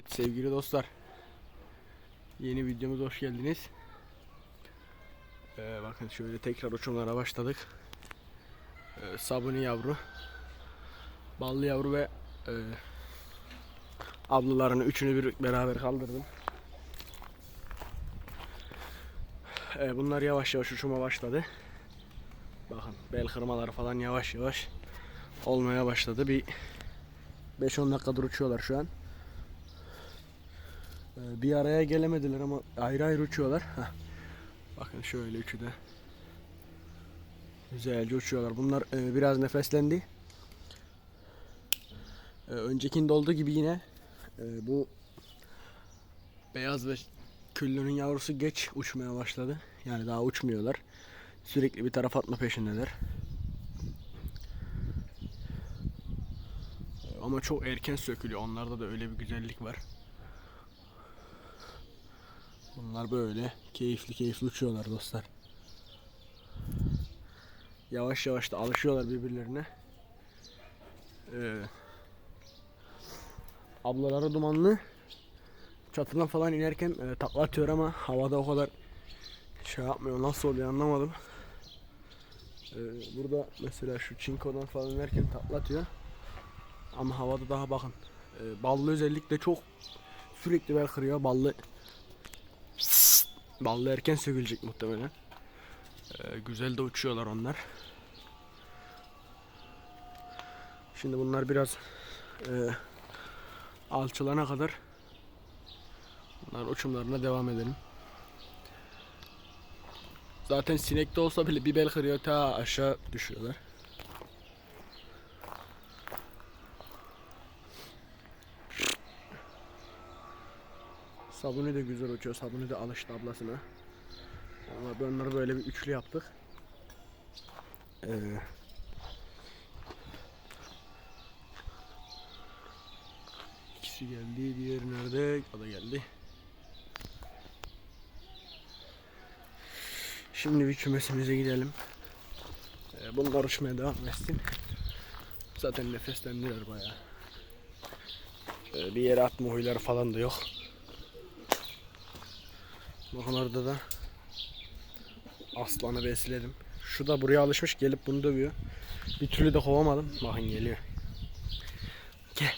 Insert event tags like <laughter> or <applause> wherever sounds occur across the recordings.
Evet, sevgili dostlar. Yeni videomuza hoş geldiniz. Ee, bakın şöyle tekrar uçumlara başladık. Ee, sabuni yavru, ballı yavru ve e, ablalarını üçünü bir beraber kaldırdım. Ee, bunlar yavaş yavaş uçuma başladı. Bakın bel kırmaları falan yavaş yavaş olmaya başladı. Bir 5-10 dakikadır uçuyorlar şu an. Ee, Bir araya gelemediler ama ayrı ayrı uçuyorlar. Heh. Bakın şöyle üçü de. Güzelce uçuyorlar. Bunlar e, biraz nefeslendi. E, öncekinde olduğu gibi yine e, bu beyaz ve küllünün yavrusu geç uçmaya başladı. Yani daha uçmuyorlar. Sürekli bir taraf atma peşindeler. E, Ama çok erken sökülüyor. Onlarda da öyle bir güzellik var. Bunlar böyle keyifli keyifli uçuyorlar dostlar. Yavaş yavaş da alışıyorlar birbirlerine. Ee, ablaları dumanlı. Çatıdan falan inerken e, takla atıyor ama havada o kadar şey yapmıyor. Nasıl oluyor anlamadım. Ee, burada mesela şu çinkodan falan inerken takla atıyor. Ama havada daha bakın. e, ballı özellikle çok sürekli bel kırıyor. Ballı Ballı erken sökülecek muhtemelen. Ee, güzel de uçuyorlar onlar. Şimdi bunlar biraz e, alçılana kadar bunlar uçumlarına devam edelim. Zaten sinekte olsa bile bir bel kırıyor ta aşağı düşüyorlar. Sabuni de güzel uçuyor. Sabuni de alıştı ablasına. Ama ben onları böyle bir üçlü yaptık. Ee, ikisi geldi. Diğeri nerede? O da geldi. Şimdi bir kümesimize gidelim. Ee, bunlar uçmaya devam etsin. Zaten nefeslendiler bayağı. Ee, bir yere atma huyları falan da yok. Bakın orada da aslanı besledim. Şu da buraya alışmış gelip bunu dövüyor. Bir türlü de kovamadım. Bakın geliyor. Gel.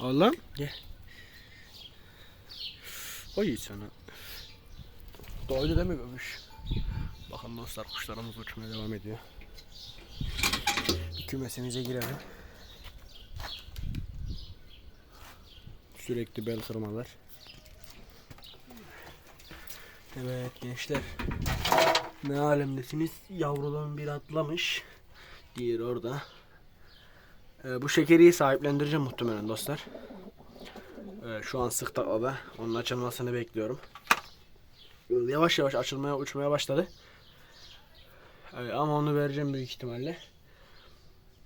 Oğlum gel. Oy sana. Doydu değil mi gömüş? Bakın dostlar kuşlarımız uçmaya devam ediyor. Bir kümesimize girelim. Sürekli bel kırmalar. Evet gençler. Ne alemdesiniz? Yavruların bir atlamış. Diğer orada. Ee, bu şekeriyi sahiplendireceğim muhtemelen dostlar. Ee, şu an sık taklada. Onun açılmasını bekliyorum. Yavaş yavaş açılmaya uçmaya başladı. Ee, ama onu vereceğim büyük ihtimalle.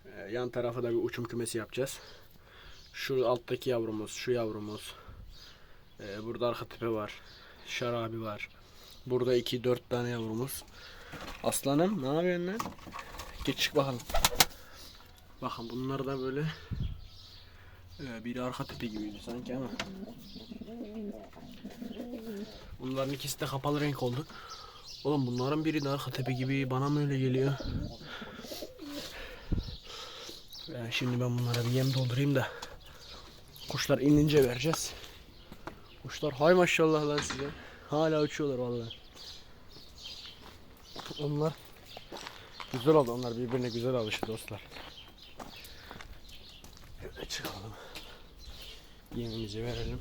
Ee, yan tarafa da bir uçum kümesi yapacağız. Şu alttaki yavrumuz, şu yavrumuz. Ee, burada arka tepe var. Şarabi var. Burada 2-4 tane yavrumuz. Aslanım ne yapıyorsun lan? Geç çık bakalım. Bakın bunlar da böyle ee, biri arka tepe gibiydi sanki ama. Bunların ikisi de kapalı renk oldu. Oğlum bunların biri de arka tepe gibi bana mı öyle geliyor? Ee, şimdi ben bunlara bir yem doldurayım da kuşlar inince vereceğiz. Kuşlar hay maşallah lan size. Hala uçuyorlar vallahi. Onlar güzel oldu. Onlar birbirine güzel alıştı dostlar. Şöyle çıkalım. Yemimizi verelim.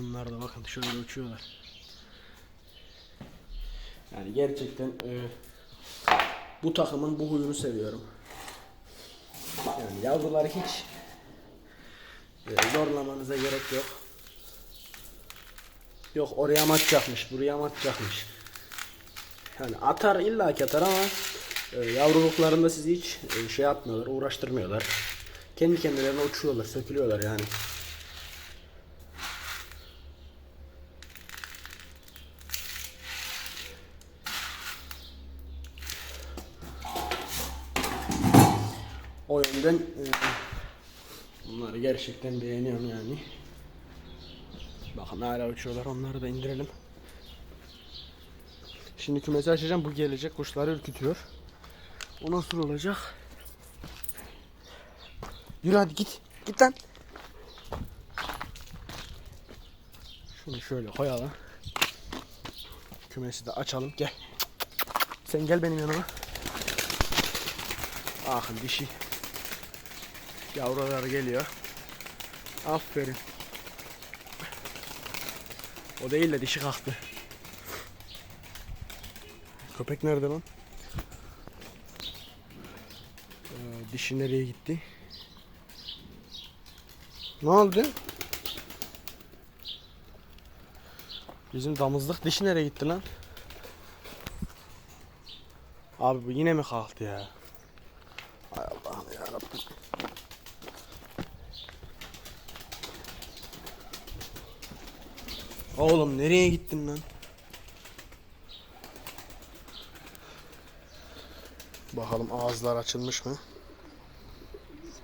Onlar da bakın şöyle uçuyorlar. Yani gerçekten e, bu takımın bu huyunu seviyorum. Yani yavruları hiç e, zorlamanıza gerek yok. Yok oraya maç yapmış, buraya maç yapmış. Yani atar illa ki atar ama e, yavruluklarında sizi hiç e, şey yapmıyorlar, uğraştırmıyorlar. Kendi kendilerine uçuyorlar, sökülüyorlar yani. O yönden e, Bunları gerçekten beğeniyorum yani. Bakın hala uçuyorlar onları da indirelim. Şimdi kümesi açacağım bu gelecek kuşları ürkütüyor. O nasıl olacak? Yürü hadi git. Git lan. Şunu şöyle koyalım. Kümesi de açalım. Gel. Sen gel benim yanıma. Akın dişi. Yavrular geliyor. Aferin. O değil de dişi kalktı. Köpek nerede lan? Ee, dişi nereye gitti? Ne oldu? Bizim damızlık dişi nereye gitti lan? Abi bu yine mi kalktı ya? Hay Allah'ım ya. Oğlum nereye gittin lan? Bakalım ağızlar açılmış mı?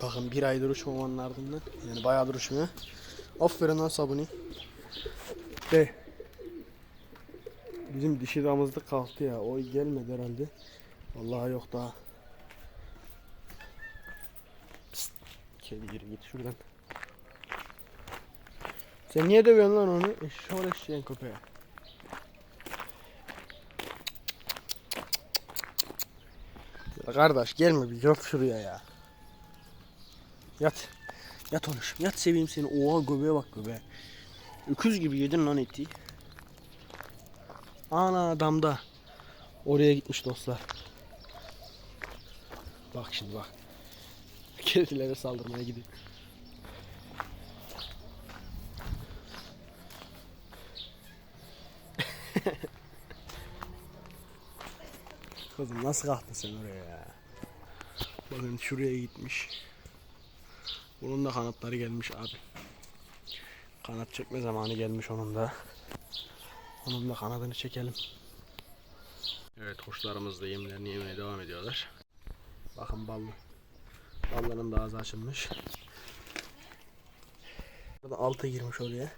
Bakın bir aydır uçmamanın ardından. Yani bayağıdır uçmuyor. Aferin lan sabuni. De. Bizim dişi damızlık kalktı ya. O gelmedi herhalde. Vallahi yok daha. Psst. Kedi yürü git şuradan. Sen niye dövüyorsun lan onu? Eşşoğlu eşeğin köpeğe. Kardeş gelme bir yat şuraya ya. Yat. Yat onuş. Yat seveyim seni. Oha göbeğe bak göbeğe. Öküz gibi yedin lan eti. Ana damda. Oraya gitmiş dostlar. Bak şimdi bak. <laughs> Kedilere saldırmaya gidiyor. <laughs> Kızım nasıl kalktın sen oraya ya? Bakın şuraya gitmiş. Bunun da kanatları gelmiş abi. Kanat çekme zamanı gelmiş onun da. Onun da kanadını çekelim. Evet kuşlarımız da yemlerini yemeye devam ediyorlar. Bakın ballı. Ballının da ağzı açılmış. Burada alta girmiş oraya.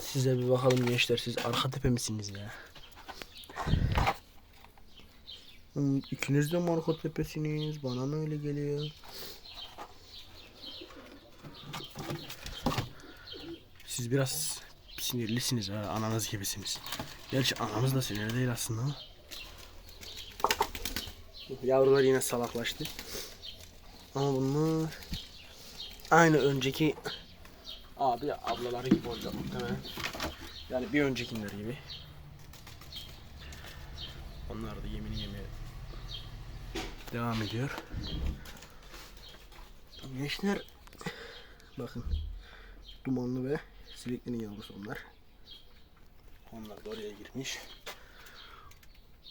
Size bir bakalım gençler siz arka tepe misiniz ya? İkiniz de mi arka tepesiniz? Bana mı öyle geliyor? Siz biraz sinirlisiniz ha, ananız gibisiniz. Gerçi anamız da sinirli değil aslında. Yavrular yine salaklaştı. Ama bunlar aynı önceki abi ablaları gibi olacak muhtemelen. Yani bir öncekiler gibi. Onlar da yemeye devam ediyor. Gençler bakın dumanlı ve siliklerin yavrusu onlar. Onlar da oraya girmiş.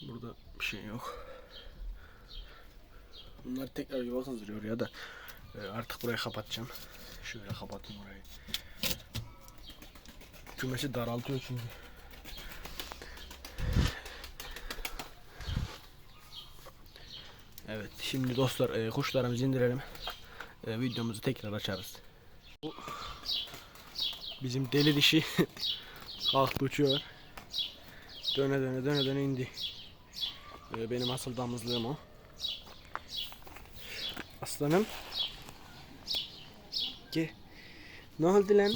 Burada bir şey yok. Bunlar tekrar yuva hazırlıyor ya da e, artık burayı kapatacağım. Şöyle kapatayım orayı. Kümesi daraltıyor çünkü. Evet şimdi dostlar e, kuşlarımızı indirelim. E, videomuzu tekrar açarız. Bu bizim deli dişi <laughs> kalktı uçuyor. Döne döne döne döne indi. E, benim asıl damızlığım o. Aslanım. Gel. Ne oldu lan?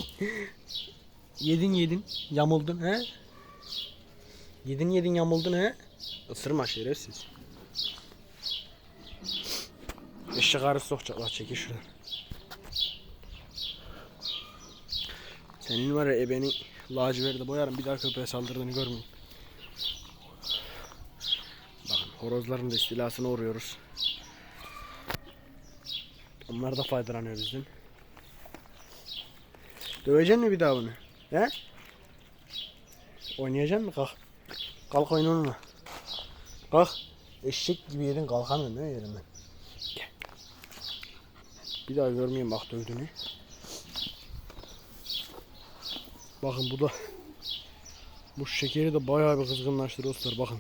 <laughs> Yedin yedin. Yamuldun he? Yedin yedin yamuldun he? Isırma şerefsiz. Eşek arısı sokacaklar çekil şuradan. Senin var ya ebeni laciverdi boyarım bir daha köpeğe saldırdığını görmeyin. Bakın horozların da istilasına uğruyoruz. Onlar da faydalanıyor bizden. Döveceksin mi bir daha bunu? He? Oynayacaksın mı? Kalk. Kalk oyna onunla. Kalk. Eşek gibi yedin kalkamıyorsun değil mi yerinden? Gel. Bir daha görmeyeyim bak dövdüğünü. Bakın bu da bu şekeri de bayağı bir kızgınlaştı dostlar bakın.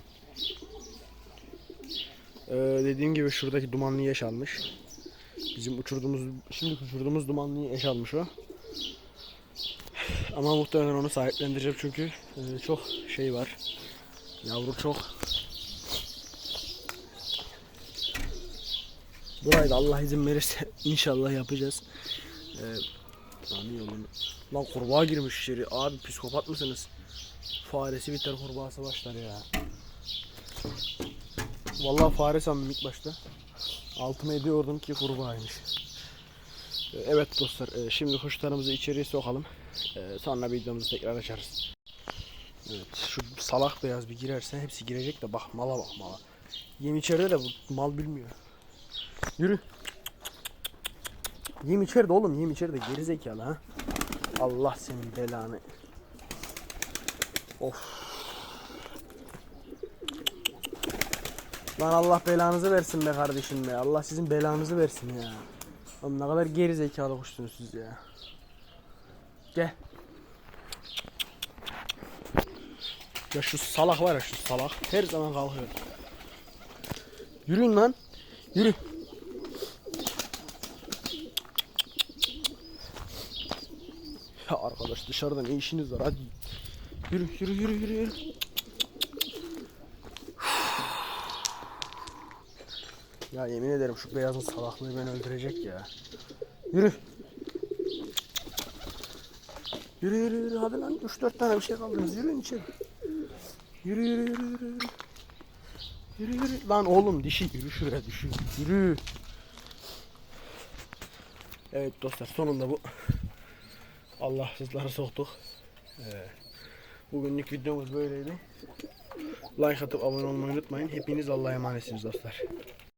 Ee, dediğim gibi şuradaki dumanlı yaş almış. Bizim uçurduğumuz, şimdi uçurduğumuz dumanlıyı eş almış o. Ama muhtemelen onu sahiplendireceğim çünkü e, çok şey var. Yavru çok. Burayı da Allah izin verirse <laughs> inşallah yapacağız. Ee, lan kurbağa girmiş içeri. Abi psikopat mısınız? Faresi biter kurbağası başlar ya. Vallahi fare sandım ilk başta. Altıma ediyordum ki kurbağaymış. Ee, Evet dostlar, e, şimdi kuşlarımızı içeriye sokalım. Ee, Sonra videomuzu tekrar açarız. Evet, şu salak beyaz bir girerse hepsi girecek de bak mala bak mala. Yem içeride de bu mal bilmiyor. Yürü. Yem içeride oğlum, yem içeride geri zekalı ha. Allah senin belanı. Of. Lan Allah belanızı versin be kardeşim be. Allah sizin belanızı versin ya. Oğlum ne kadar geri zekalı kuşsunuz siz ya. Gel. Ya şu salak var ya şu salak. Her zaman kalkıyor. Yürüyün lan. Yürü. Ya arkadaş dışarıda ne işiniz var hadi. Yürü yürü yürü yürü. yürü. Ya yemin ederim şu beyazın salaklığı beni öldürecek ya. Yürü. Yürü yürü yürü hadi lan 3-4 tane bir şey kaldınız yürüyün içeri. Yürü yürü yürü yürü yürü. Yürü. Lan oğlum dişi yürü şuraya dişi. Yürü. Evet dostlar sonunda bu Allahsızları soktuk. Ee, bugünlük videomuz böyleydi. Like atıp abone olmayı unutmayın. Hepiniz Allah'a emanetsiniz dostlar.